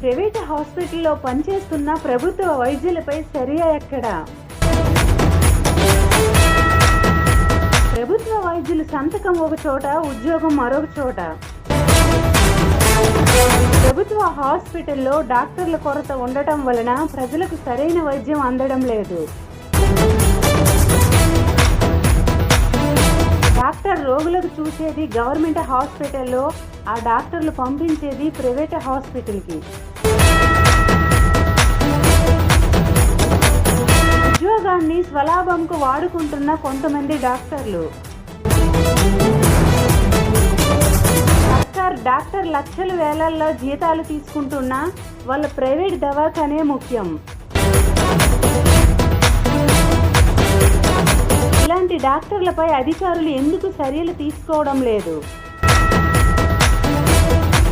Private హాస్పిటల్లో పనిచేస్తున్న ప్రభుత్వ వైద్యులపై చర్య ఎక్కడ? ప్రభుత్వ వైద్యుల సంతకం ఒక చోట ఉద్యోగం మరొక చోట. ప్రభుత్వ హాస్పిటల్లో డాక్టర్ల కొరత ఉండటం వలన ప్రజలకు సరైన వైద్యం అందడం లేదు. రోగులకు చూసేది గవర్నమెంట్ హాస్పిటల్లో ఆ డాక్టర్లు పంపించేది ప్రైవేట్ హాస్పిటల్కి. ఉద్యోగాన్ని స్వలాభంకు వాడుకుంటున్న కొంతమంది డాక్టర్లు. డాక్టర్ లక్షల వేలల్లో జీతాలు తీసుకుంటున్నా వాళ్ళ ప్రైవేట్ దవాఖానే ముఖ్యం. ఇలాంటి డాక్టర్లపై అధికారులు ఎందుకు చర్యలు తీసుకోవడం లేదు?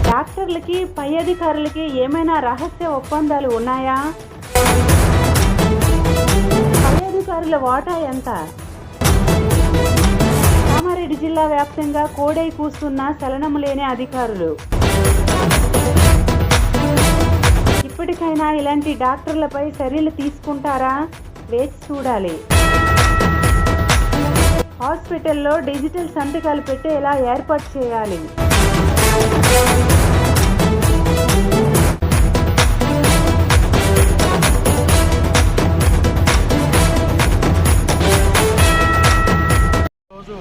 డాక్టర్లకి పై అధికారులకి ఏమైనా రహస్య ఒప్పందాలు ఉన్నాయా? పై అధికారుల వాటా ఎంత? కామారెడ్డి జిల్లా వ్యాప్తంగా కోడై కూస్తున్న చలనం లేని అధికారులు. ఇప్పటికైనా ఇలాంటి డాక్టర్లపై చర్యలు తీసుకుంటారా? వేచి చూడాలి. హాస్పిటల్లో డిజిటల్ సంతకాలు పెట్టేలా ఏర్పాటు చేయాలి. రోజు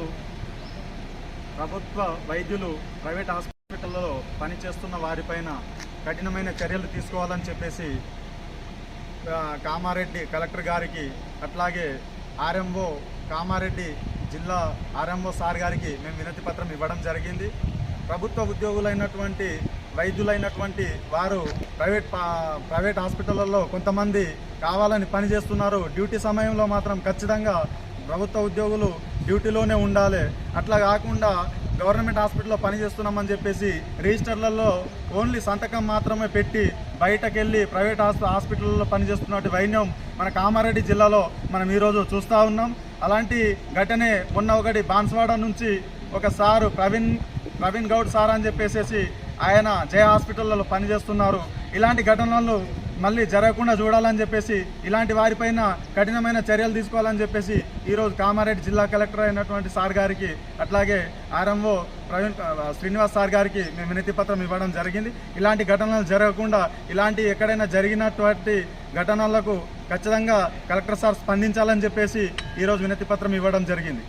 ప్రభుత్వ వైద్యులు ప్రైవేట్ హాస్పిటల్లో పనిచేస్తున్న వారిపైన కఠినమైన చర్యలు తీసుకోవాలని చెప్పేసి కామారెడ్డి కలెక్టర్ గారికి అట్లాగే ఆర్ఎంఓ కామారెడ్డి జిల్లా ఆర్ఎంఓ సార్ గారికి మేము వినతి పత్రం ఇవ్వడం జరిగింది. ప్రభుత్వ ఉద్యోగులైనటువంటి వైద్యులైనటువంటి వారు ప్రైవేట్ ప్రైవేట్ హాస్పిటళ్ళల్లో కొంతమంది కావాలని పనిచేస్తున్నారు డ్యూటీ సమయంలో మాత్రం ఖచ్చితంగా ప్రభుత్వ ఉద్యోగులు డ్యూటీలోనే ఉండాలి. అట్లా కాకుండా గవర్నమెంట్ హాస్పిటల్లో పనిచేస్తున్నామని చెప్పేసి రిజిస్టర్లలో ఓన్లీ సంతకం మాత్రమే పెట్టి బయటకెళ్ళి ప్రైవేట్ హాస్పిటల్లో పనిచేస్తున్నటువంటి వైన్యం మన కామారెడ్డి జిల్లాలో మనం ఈరోజు చూస్తూ ఉన్నాం. అలాంటి ఘటనే మొన్న ఒకటి బాన్స్వాడ నుంచి ఒక సారు ప్రవీణ్ ప్రవీణ్ గౌడ్ సార్ అని చెప్పేసి ఆయన జయ హాస్పిటల్లో పనిచేస్తున్నారు. ఇలాంటి ఘటనలు మళ్ళీ జరగకుండా చూడాలని చెప్పేసి ఇలాంటి వారిపైన కఠినమైన చర్యలు తీసుకోవాలని చెప్పేసి ఈరోజు కామారెడ్డి జిల్లా కలెక్టర్ అయినటువంటి సార్ గారికి అట్లాగే ఆర్ఎంఓ ప్రవీణ్ శ్రీనివాస్ సార్ గారికి మేము వినతి పత్రం ఇవ్వడం జరిగింది. ఇలాంటి ఘటనలు జరగకుండా ఇలాంటి ఎక్కడైనా జరిగినటువంటి ఘటనలకు ఖచ్చితంగా కలెక్టర్ సార్ స్పందించాలని చెప్పేసి ఈరోజు వినతి పత్రం ఇవ్వడం జరిగింది.